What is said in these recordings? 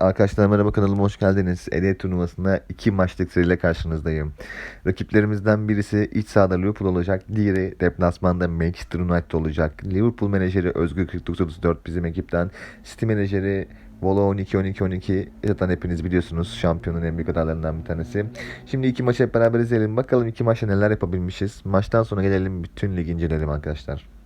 Arkadaşlar merhaba kanalıma hoş geldiniz. Ehliyet turnuvasında iki maçlık seriyle karşınızdayım. Rakiplerimizden birisi iç sahada Liverpool olacak. Diğeri deplasmanda Manchester United olacak. Liverpool menajeri Özgür 4934 bizim ekipten. City menajeri Volo 12 12 12 zaten hepiniz biliyorsunuz şampiyonun en büyük adaylarından bir tanesi. Şimdi iki maçı hep beraber izleyelim. Bakalım iki maçta neler yapabilmişiz. Maçtan sonra gelelim bütün ligi inceleyelim arkadaşlar.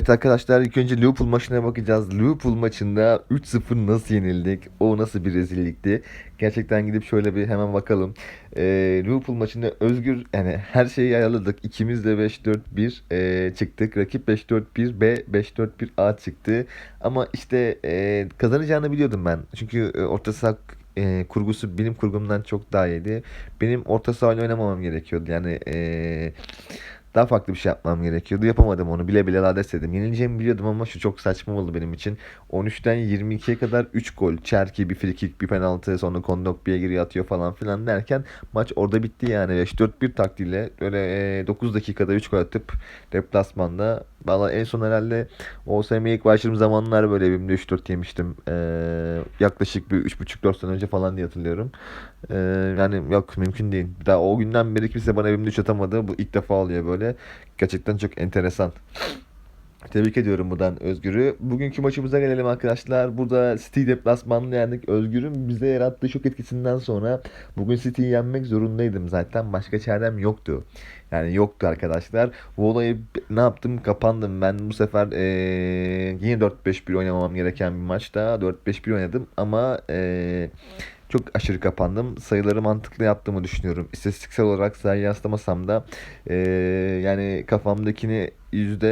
Evet arkadaşlar ilk önce Liverpool maçına bakacağız. Liverpool maçında 3-0 nasıl yenildik? O nasıl bir rezillikti? Gerçekten gidip şöyle bir hemen bakalım. Ee, Liverpool maçında Özgür yani her şeyi ayarladık. İkimiz de 5-4-1 e, çıktık. Rakip 5-4-1 B 5-4-1 A çıktı. Ama işte e, kazanacağını biliyordum ben. Çünkü e, orta saha e, kurgusu benim kurgumdan çok daha iyiydi. Benim orta sahayla oynamamam gerekiyordu. Yani e, daha farklı bir şey yapmam gerekiyordu. Yapamadım onu. Bile bile lades dedim. Yenileceğimi biliyordum ama şu çok saçma oldu benim için. 13'ten 22'ye kadar 3 gol. Çerki bir free kick, bir penaltı, sonra Kondokbi'ye giriyor atıyor falan filan derken maç orada bitti yani. 5-4-1 taktiğiyle böyle e, 9 dakikada 3 gol atıp deplasmanda Valla en son herhalde OSM'ye ilk başladığım zamanlar böyle evimde 3-4 yemiştim. Ee, yaklaşık bir 3,5-4 sene önce falan diye hatırlıyorum. Ee, yani yok mümkün değil. Daha o günden beri kimse bana evimde 3 atamadı. Bu ilk defa oluyor böyle. Gerçekten çok enteresan. Tebrik ediyorum buradan Özgür'ü. Bugünkü maçımıza gelelim arkadaşlar. Burada City deplasmanını yendik. Özgür'ün bize yarattığı şok etkisinden sonra bugün City'yi yenmek zorundaydım zaten. Başka çarem yoktu. Yani yoktu arkadaşlar. Bu olayı ne yaptım? Kapandım. Ben bu sefer eee, yine 4-5-1 oynamam gereken bir maçta 4-5-1 oynadım ama eee, çok aşırı kapandım. Sayıları mantıklı yaptığımı düşünüyorum. İstatistiksel olarak sayı yaslamasam da eee, yani kafamdakini yüzde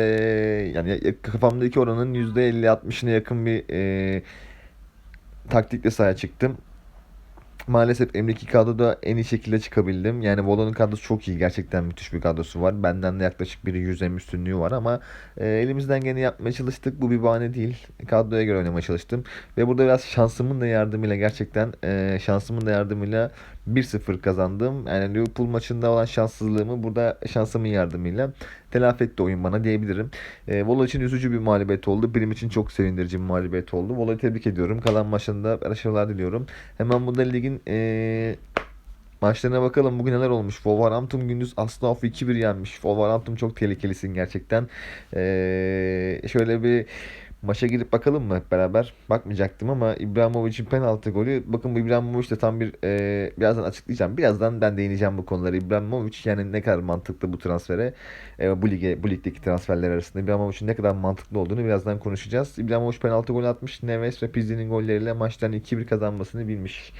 yani kafamdaki oranın yüzde 50-60'ına yakın bir eee taktikle sahaya çıktım. Maalesef Emre kadroda en iyi şekilde çıkabildim. Yani Volo'nun kadrosu çok iyi. Gerçekten müthiş bir kadrosu var. Benden de yaklaşık bir 100 em üstünlüğü var ama e, elimizden gene yapmaya çalıştık. Bu bir bahane değil. Kadroya göre oynamaya çalıştım. Ve burada biraz şansımın da yardımıyla gerçekten e, şansımın da yardımıyla 1-0 kazandım. Yani Liverpool maçında olan şanssızlığımı burada şansımın yardımıyla telafi etti oyun bana diyebilirim. E, Volo için üzücü bir mağlubiyet oldu. Benim için çok sevindirici bir mağlubiyet oldu. Volo'yu tebrik ediyorum. Kalan maçında başarılar diliyorum. Hemen burada ligin e, maçlarına bakalım. Bugün neler olmuş? Wolverhampton gündüz Aston 2-1 yenmiş. Wolverhampton çok tehlikelisin gerçekten. E, şöyle bir Maça girip bakalım mı hep beraber? Bakmayacaktım ama İbrahimovic'in penaltı golü. Bakın bu İbrahimovic de tam bir e, birazdan açıklayacağım. Birazdan ben değineceğim bu konuları. İbrahimovic yani ne kadar mantıklı bu transfere. E, bu lige bu ligdeki transferler arasında İbrahimovic'in ne kadar mantıklı olduğunu birazdan konuşacağız. İbrahimovic penaltı golü atmış. Neves ve Pizzi'nin golleriyle maçtan 2-1 kazanmasını bilmiş.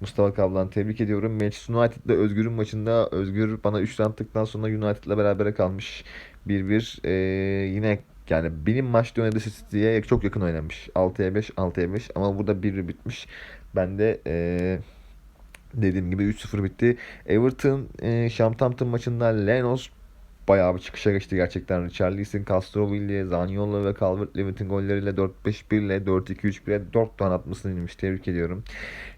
Mustafa Kavlan tebrik ediyorum. Manchester United'da Özgür'ün maçında Özgür bana 3 attıktan sonra United'la berabere kalmış. 1-1 e, yine yani benim maçta oynadığı City'ye çok yakın oynamış. 6'ya 5, 6'ya 5 ama burada 1 bitmiş. Ben de ee, dediğim gibi 3-0 bitti. Everton e, Southampton maçında Lenos bayağı bir çıkışa geçti gerçekten. Richarlison, Castrovilli, Zaniolo ve Calvert-Lewin'in golleriyle 4-5-1 ile 4-2-3-1 ile 4 tane atmasını inmiş. Tebrik ediyorum.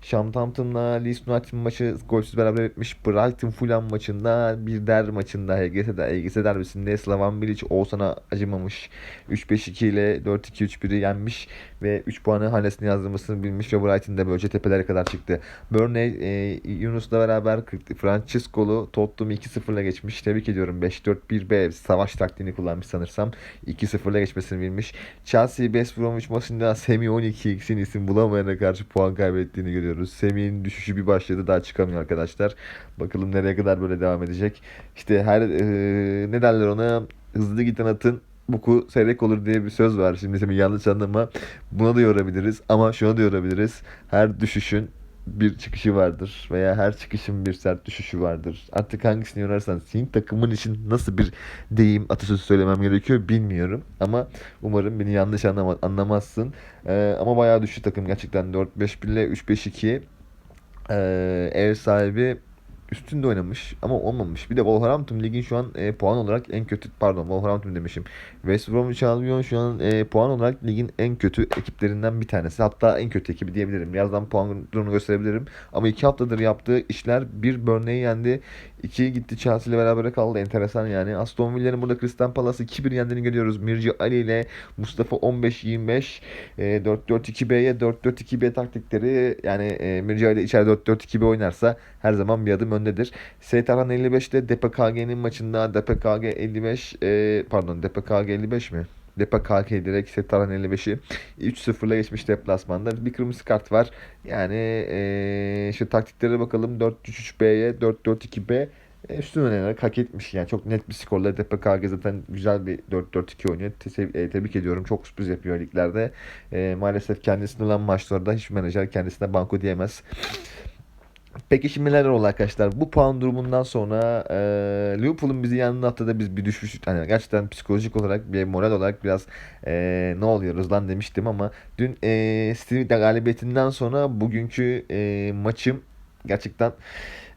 Southampton'la Leeds United maçı golsüz beraber bitmiş. Brighton Fulham maçında bir der maçında HGS, HGS derbisinde Slavan Bilic Oğuzhan'a acımamış. 3-5-2 ile 4-2-3-1'i yenmiş ve 3 puanı hanesine yazdırmasını bilmiş ve Brighton da böylece tepelere kadar çıktı. Burnley e, Yunus'la beraber Francisco'lu Tottenham 2-0 ile geçmiş. Tebrik ediyorum. 5-4-1-B savaş taktiğini kullanmış sanırsam. 2-0 ile geçmesini bilmiş. Chelsea West Bromwich maçında Semi 12 x'in isim bulamayana karşı puan kaybettiğini görüyoruz. Semi'nin düşüşü bir başladı daha çıkamıyor arkadaşlar. Bakalım nereye kadar böyle devam edecek. İşte her e, ne derler ona hızlı giden atın buku seyrek olur diye bir söz var. Şimdi seni yanlış anlama. Buna da yorabiliriz ama şuna da yorabiliriz. Her düşüşün bir çıkışı vardır veya her çıkışın bir sert düşüşü vardır. Artık hangisini yorarsan senin takımın için nasıl bir deyim atasözü söylemem gerekiyor bilmiyorum. Ama umarım beni yanlış anlama, anlamazsın. Ee, ama bayağı düştü takım gerçekten 4-5-1 ile 3-5-2 ee, ev sahibi üstünde oynamış ama olmamış. Bir de Wolverhampton ligin şu an e, puan olarak en kötü pardon Wolverhampton demişim. West Bromwich Albion şu an e, puan olarak ligin en kötü ekiplerinden bir tanesi. Hatta en kötü ekibi diyebilirim. Birazdan puan durumunu gösterebilirim. Ama iki haftadır yaptığı işler bir Burnley'i yendi. İki gitti Chelsea ile beraber kaldı. Enteresan yani. Aston Villa'nın burada Crystal Palace'ı 2-1 yendiğini görüyoruz. Mirci Ali ile Mustafa 15-25 e, 4-4-2B'ye 4-4-2B taktikleri yani e, Mirci Ali içeride 4-4-2B oynarsa her zaman bir adım öndedir. Seytarhan 55'te DPKG'nin maçında DPKG 55 e, pardon DPKG 55 mi? Depa KK direkt Seytarhan 55'i 3-0'la geçmiş deplasmanda. Bir kırmızı kart var. Yani e, şu taktiklere bakalım. 4-3-3-B'ye 4-4-2-B E, üstün oynayarak hak etmiş yani çok net bir skorla DPKG zaten güzel bir 4-4-2 oynuyor. Te- e, tebrik ediyorum. Çok sürpriz yapıyor liglerde. E, maalesef kendisine olan maçlarda hiçbir menajer kendisine banko diyemez. Peki şimdi neler oldu arkadaşlar? Bu puan durumundan sonra e, Liverpool'un bizi yanına haftada biz bir düşmüş. Hani gerçekten psikolojik olarak bir moral olarak biraz e, ne oluyoruz lan demiştim ama dün e, City galibiyetinden sonra bugünkü e, maçım gerçekten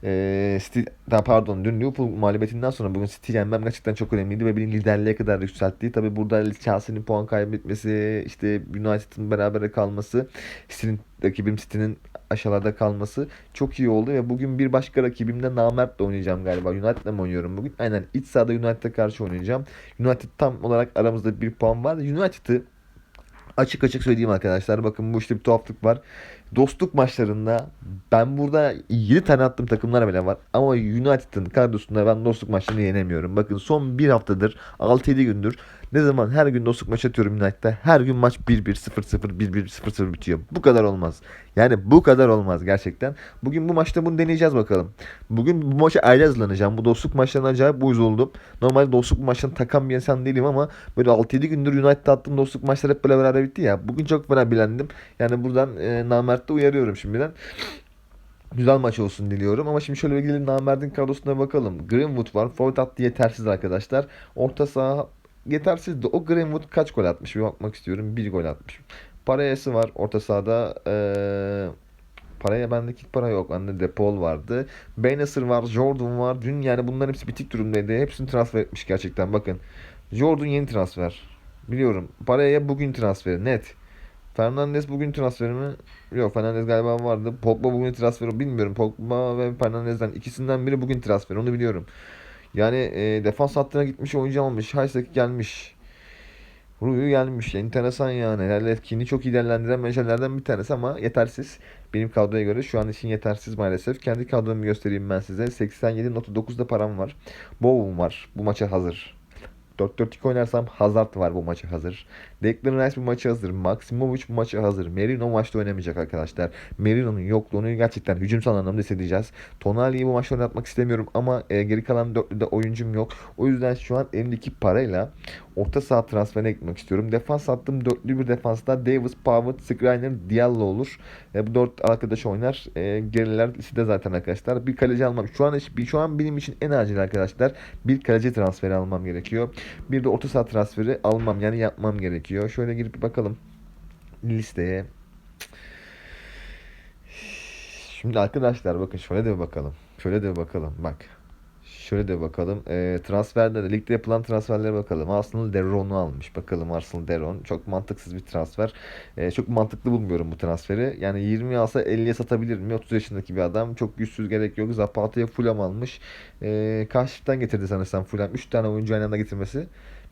e, City, daha pardon dün Liverpool mağlubiyetinden sonra bugün City yenmem gerçekten çok önemliydi ve beni liderliğe kadar yükseltti. Tabi burada Chelsea'nin puan kaybetmesi, işte United'ın berabere kalması, City'nin rakibim City'nin aşağılarda kalması çok iyi oldu ve bugün bir başka rakibimde Namert'le oynayacağım galiba. United'la mı oynuyorum bugün? Aynen iç sahada United'a karşı oynayacağım. United tam olarak aramızda bir puan var. United'ı açık açık söyleyeyim arkadaşlar. Bakın bu işte bir tuhaflık var. Dostluk maçlarında ben burada 7 tane attığım takımlar bile var. Ama United'ın kadrosunda ben dostluk maçlarını yenemiyorum. Bakın son bir haftadır 6-7 gündür ne zaman her gün dostluk maç atıyorum United'da her gün maç 1-1 0-0 1-1 0-0 bitiyor. Bu kadar olmaz. Yani bu kadar olmaz gerçekten. Bugün bu maçta bunu deneyeceğiz bakalım. Bugün bu maça ayrı hazırlanacağım. Bu dostluk maçlarına acayip uyuz oldum. Normalde dostluk maçlarını takan bir insan değilim ama böyle 6-7 gündür United'da attığım dostluk maçlar hep böyle beraber bitti ya. Bugün çok fena bilendim. Yani buradan e, namertte uyarıyorum şimdiden. Güzel maç olsun diliyorum. Ama şimdi şöyle bir gidelim Namert'in kadrosuna bakalım. Greenwood var. Forvet attı yetersiz arkadaşlar. Orta saha yetersizdi. O Greenwood kaç gol atmış? Bir bakmak istiyorum. Bir gol atmış. Parayası var orta sahada. Ee, paraya bendeki para yok. Bende Depol vardı. Benasır var. Jordan var. Dün yani bunların hepsi bitik durumdaydı. Hepsini transfer etmiş gerçekten. Bakın. Jordan yeni transfer. Biliyorum. Paraya bugün transferi. Net. Fernandes bugün transferi mi? Yok Fernandes galiba vardı. Pogba bugün transferi bilmiyorum. Pogba ve Fernandes'den ikisinden biri bugün transfer. Onu biliyorum. Yani e, defans hattına gitmiş oyuncu almış. Haysek gelmiş. Ruyu gelmiş. Enteresan yani. Herhalde etkinliği çok iyi değerlendiren menajerlerden bir tanesi ama yetersiz. Benim kadroya göre şu an için yetersiz maalesef. Kendi kadromu göstereyim ben size. 87.9'da param var. Bowen var. Bu maça hazır. 4-4-2 oynarsam Hazard var bu maça hazır. Declan Rice bu maça hazır. Maximovic bu maça hazır. Merino maçta oynamayacak arkadaşlar. Merino'nun yokluğunu gerçekten hücumsal anlamda hissedeceğiz. Tonali'yi bu maçta oynatmak istemiyorum ama e, geri kalan dörtlüde oyuncum yok. O yüzden şu an elimdeki parayla orta saha transferine gitmek istiyorum. Defans attığım dörtlü bir defansta Davis, Pavard, Skriniar, Diallo olur. E, bu dört arkadaş oynar. E, geriler de zaten arkadaşlar. Bir kaleci almam. Şu an şu an benim için en acil arkadaşlar bir kaleci transferi almam gerekiyor. Bir de orta saha transferi almam yani yapmam gerekiyor. Şöyle girip bir bakalım listeye. Şimdi arkadaşlar bakın şöyle de bir bakalım. Şöyle de bir bakalım. Bak. Şöyle de bakalım. E, transferde de ligde yapılan transferlere bakalım. Arsenal Deron'u almış. Bakalım Arsenal Deron. Çok mantıksız bir transfer. E, çok mantıklı bulmuyorum bu transferi. Yani 20 alsa 50'ye satabilir mi? 30 yaşındaki bir adam. Çok güçsüz gerek yok. Zapata'ya Fulham almış. E, Kaşif'ten getirdi sanırsam Fulham. 3 tane oyuncu aynı anda getirmesi.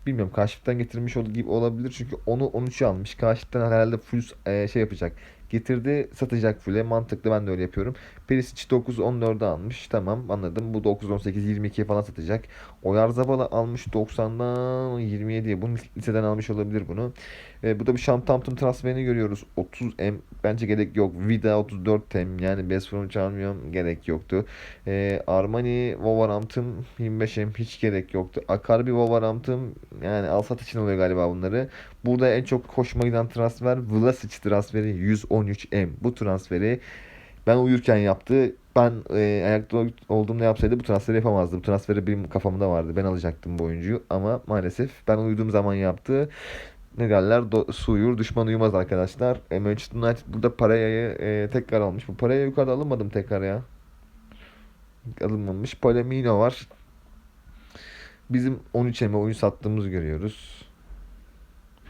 Bilmiyorum Kaşif'ten getirmiş olduğu gibi olabilir. Çünkü onu 13'e almış. Kaşif'ten herhalde full e, şey yapacak getirdi satacak full'e mantıklı ben de öyle yapıyorum. Perisic 9-14'e almış tamam anladım bu 9-18-22'ye falan satacak. Oyarzabal almış 90'dan 27'ye bunu liseden almış olabilir bunu. E, bu da bir Southampton transferini görüyoruz 30M bence gerek yok. Vida 34M yani Best From çalmıyorum gerek yoktu. E, Armani Wolverhampton 25M hiç gerek yoktu. Akarbi Wolverhampton yani al sat için oluyor galiba bunları. Burada en çok hoşuma giden transfer Vlasic transferi 113M. Bu transferi ben uyurken yaptı. Ben e, ayakta olduğumda yapsaydı bu transferi yapamazdı. Bu transferi benim kafamda vardı. Ben alacaktım bu oyuncuyu ama maalesef ben uyuduğum zaman yaptı. Ne derler? Do- su uyur, düşman uyumaz arkadaşlar. E, Manchester United burada parayı e, tekrar almış. Bu paraya yukarıda alınmadım tekrar ya. Alınmamış. Palemino var. Bizim 13'e oyun sattığımızı görüyoruz.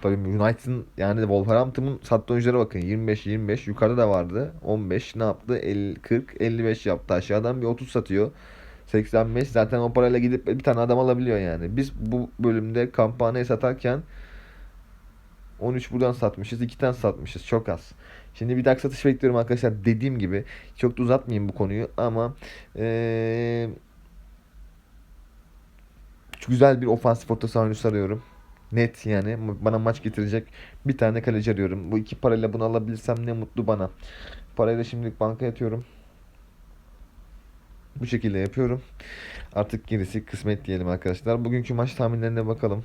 Tabii United'ın yani Wolverhampton'ın sattığı oyunculara bakın. 25-25 yukarıda da vardı. 15 ne yaptı? 50, 40 55 yaptı. Aşağıdan bir 30 satıyor. 85 zaten o parayla gidip bir tane adam alabiliyor yani. Biz bu bölümde kampanyayı satarken 13 buradan satmışız. 2 tane satmışız. Çok az. Şimdi bir dahaki satış bekliyorum arkadaşlar. Dediğim gibi çok da uzatmayayım bu konuyu ama ee, güzel bir ofansif orta saha oyuncusu arıyorum. Net yani bana maç getirecek bir tane kaleci arıyorum. Bu iki parayla bunu alabilirsem ne mutlu bana. Parayı da şimdilik banka yatıyorum. Bu şekilde yapıyorum. Artık gerisi kısmet diyelim arkadaşlar. Bugünkü maç tahminlerine bakalım.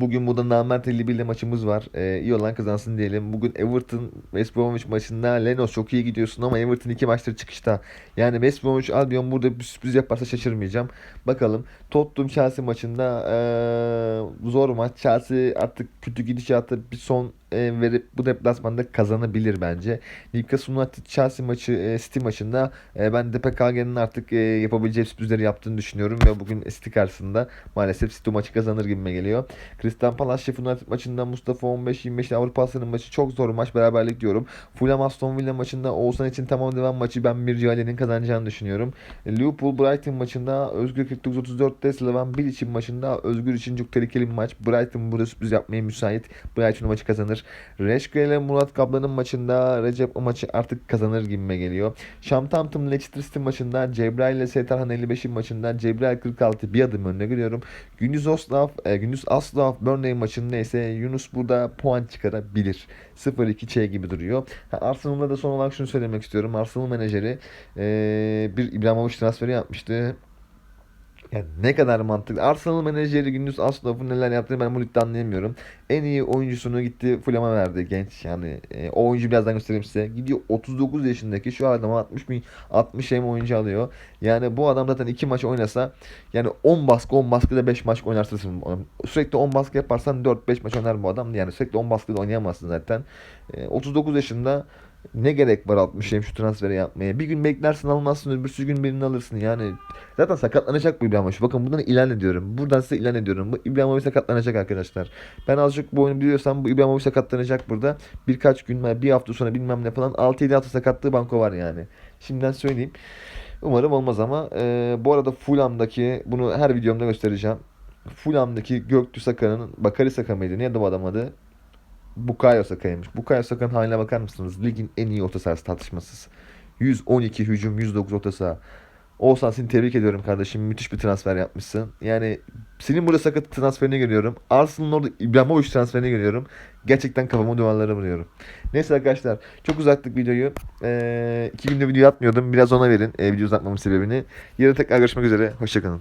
Bugün burada Namert 51 ile maçımız var. Ee, iyi olan kazansın diyelim. Bugün Everton West Bromwich maçında Lenos çok iyi gidiyorsun ama Everton iki maçtır çıkışta. Yani West Bromwich Albion burada bir sürpriz yaparsa şaşırmayacağım. Bakalım. Tottenham Chelsea maçında ee, zor maç. Chelsea artık kötü gidişatı bir son e, verip bu deplasmanda kazanabilir bence. Newcastle United Chelsea maçı e, City maçında e, ben de PKG'nin artık e, yapabileceği sürprizleri yaptığını düşünüyorum ve bugün City karşısında maalesef City maçı kazanır gibime geliyor. Crystal Palace Sheffield United maçında Mustafa 15-25 Avrupa Aslan'ın maçı çok zor maç beraberlik diyorum. Fulham Aston Villa maçında Oğuzhan için tamam devam maçı ben bir Cihale'nin kazanacağını düşünüyorum. Liverpool Brighton maçında Özgür 49-34'te Slaven Bilic'in maçında Özgür için çok tehlikeli bir maç. Brighton burada sürpriz yapmaya müsait. Brighton maçı kazanır. Reşke ile Murat Kaplan'ın maçında Recep o maçı artık kazanır gibime geliyor. Southampton Leicester City maçında Cebrail ile Seytarhan 55'in maçında Cebrail 46 bir adım önüne gidiyorum. Gündüz Oslav, e, Gündüz Aslav Burnley maçında ise Yunus burada puan çıkarabilir. 0-2 şey gibi duruyor. Arsenal'da da son olarak şunu söylemek istiyorum. Arsenal menajeri e, bir İbrahimovic transferi yapmıştı. Yani ne kadar mantıklı. Arsenal menajeri Gündüz Aslov'un neler yaptığını ben bu ligde anlayamıyorum. En iyi oyuncusunu gitti Fulham'a verdi genç. Yani e, o oyuncu birazdan göstereyim size. Gidiyor 39 yaşındaki şu adama 60 bin 60 hem oyuncu alıyor. Yani bu adam zaten 2 maç oynasa yani 10 baskı 10 baskıda 5 maç oynarsın. Sürekli 10 baskı yaparsan 4-5 maç oynar bu adam. Yani sürekli 10 baskıda oynayamazsın zaten. E, 39 yaşında ne gerek var 60 hem şu transferi yapmaya? Bir gün beklersin almazsın öbürsü gün birini alırsın yani. Zaten sakatlanacak bu İbrahimovic. Bakın buradan ilan ediyorum. Buradan size ilan ediyorum. Bu İbrahimovic sakatlanacak arkadaşlar. Ben azıcık bu oyunu biliyorsam bu İbrahimovic sakatlanacak burada. Birkaç gün bir hafta sonra bilmem ne falan 6-7 hafta sakatlığı banko var yani. Şimdiden söyleyeyim. Umarım olmaz ama e, bu arada Fulham'daki bunu her videomda göstereceğim. Fulham'daki Göktü Sakan'ın Bakari Saka mıydı? Neydi bu adam adı? Bukayo Saka'ymış. Bukayo Saka'nın haline bakar mısınız? Ligin en iyi orta sahası tartışmasız. 112 hücum, 109 orta saha. Oğuzhan seni tebrik ediyorum kardeşim. Müthiş bir transfer yapmışsın. Yani senin burada sakat transferini görüyorum. Arsenal'ın orada İbrahimovic transferini görüyorum. Gerçekten kafamı duvarlara vuruyorum. Neyse arkadaşlar çok uzattık videoyu. Ee, iki günde video atmıyordum. Biraz ona verin e, video uzatmamın sebebini. Yarın tekrar görüşmek üzere. Hoşçakalın.